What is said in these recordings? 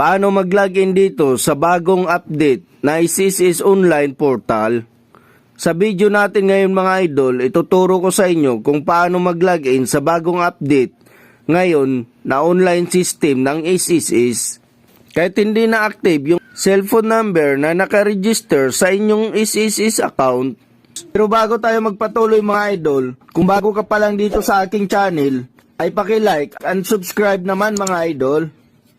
paano mag-login dito sa bagong update na ICCS Online Portal. Sa video natin ngayon mga idol, ituturo ko sa inyo kung paano mag-login sa bagong update ngayon na online system ng SSS. Kahit hindi na active yung cellphone number na nakaregister sa inyong SSS account. Pero bago tayo magpatuloy mga idol, kung bago ka pa lang dito sa aking channel, ay paki-like and subscribe naman mga idol.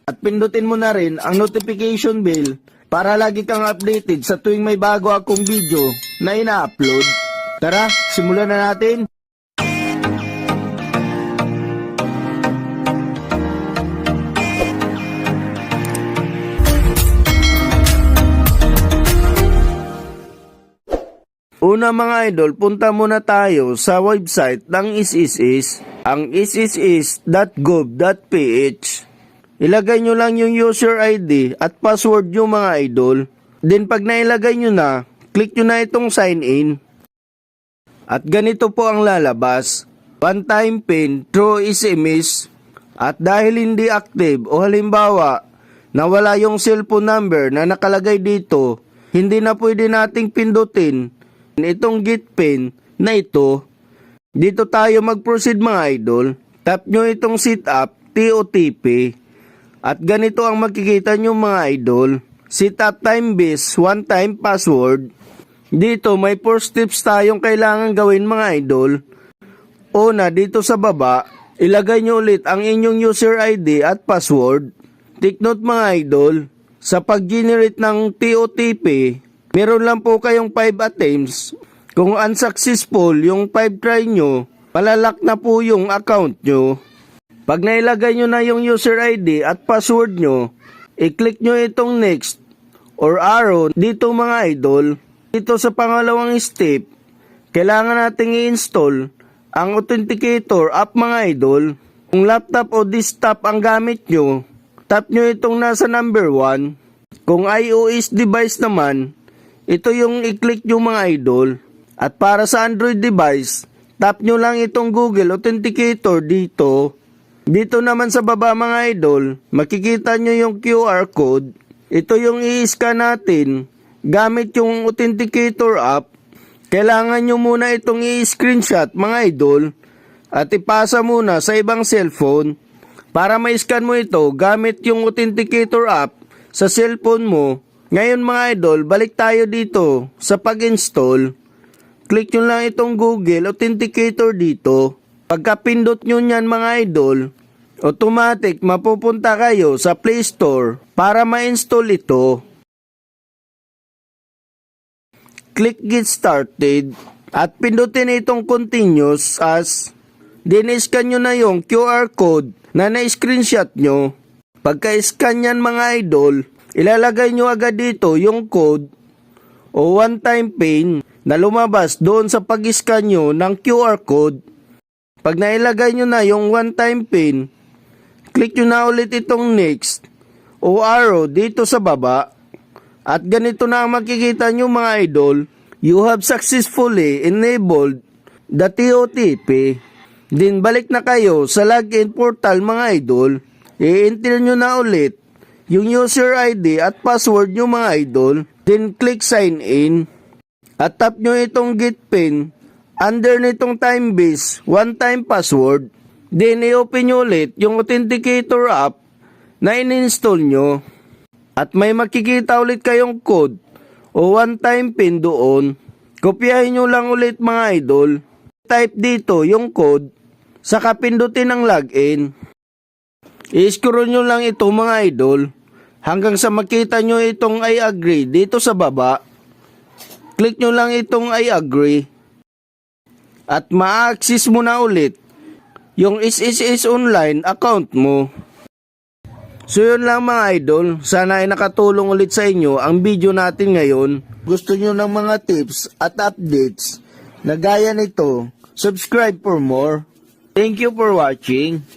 At pindutin mo na rin ang notification bell para lagi kang updated sa tuwing may bago akong video na ina-upload. Tara, simulan na natin. Una mga idol, punta muna tayo sa website ng SSS, ang sss.gov.ph. Ilagay nyo lang yung user ID at password nyo mga idol. Then pag nailagay nyo na, click nyo na itong sign in. At ganito po ang lalabas. One time pin through SMS. At dahil hindi active o halimbawa, nawala yung cellphone number na nakalagay dito, hindi na pwede nating pindutin itong git pin na ito. Dito tayo mag-proceed mga idol. Tap nyo itong sit up TOTP. At ganito ang makikita nyo mga idol. Sit up time base one time password. Dito may 4 steps tayong kailangan gawin mga idol. Una, dito sa baba, ilagay nyo ulit ang inyong user ID at password. Take note mga idol, sa pag-generate ng TOTP, meron lang po kayong 5 attempts. Kung unsuccessful yung 5 try nyo, malalak na po yung account nyo. Pag nailagay nyo na yung user ID at password nyo, i-click nyo itong next or arrow dito mga idol. Dito sa pangalawang step, kailangan nating i-install ang authenticator app mga idol. Kung laptop o desktop ang gamit nyo, tap nyo itong nasa number 1. Kung iOS device naman, ito yung i-click nyo mga idol. At para sa Android device, tap nyo lang itong Google Authenticator dito. Dito naman sa baba mga idol, makikita nyo yung QR code. Ito yung i-scan natin gamit yung Authenticator app. Kailangan nyo muna itong i-screenshot mga idol at ipasa muna sa ibang cellphone para ma-scan mo ito gamit yung Authenticator app sa cellphone mo. Ngayon mga idol, balik tayo dito sa pag-install. Click nyo lang itong Google Authenticator dito. Pagka pindot nyo yan mga idol, automatic mapupunta kayo sa Play Store para ma-install ito. Click Get Started at pindutin itong Continuous as Diniscan nyo na yung QR code na na-screenshot nyo. Pagka-scan yan mga idol, ilalagay nyo agad dito yung code o one-time pin na lumabas doon sa pag-scan nyo ng QR code. Pag nailagay nyo na yung one-time pin, click nyo na ulit itong next o arrow dito sa baba. At ganito na ang makikita nyo mga idol, you have successfully enabled the TOTP. Din balik na kayo sa login portal mga idol, i-enter nyo na ulit yung user ID at password nyo mga idol, then click sign in. At tap nyo itong get pin under nitong time base, one time password. Then i-open nyo ulit yung authenticator app na in-install nyo. At may makikita ulit kayong code o one time pin doon. Kopyahin nyo lang ulit mga idol. Type dito yung code saka pindutin ang login. I-scroll nyo lang ito mga idol hanggang sa makita nyo itong I agree dito sa baba. Click nyo lang itong I agree. At ma-access mo na ulit yung SSS online account mo. So yun lang mga idol, sana ay nakatulong ulit sa inyo ang video natin ngayon. Gusto nyo ng mga tips at updates na gaya nito, subscribe for more. Thank you for watching.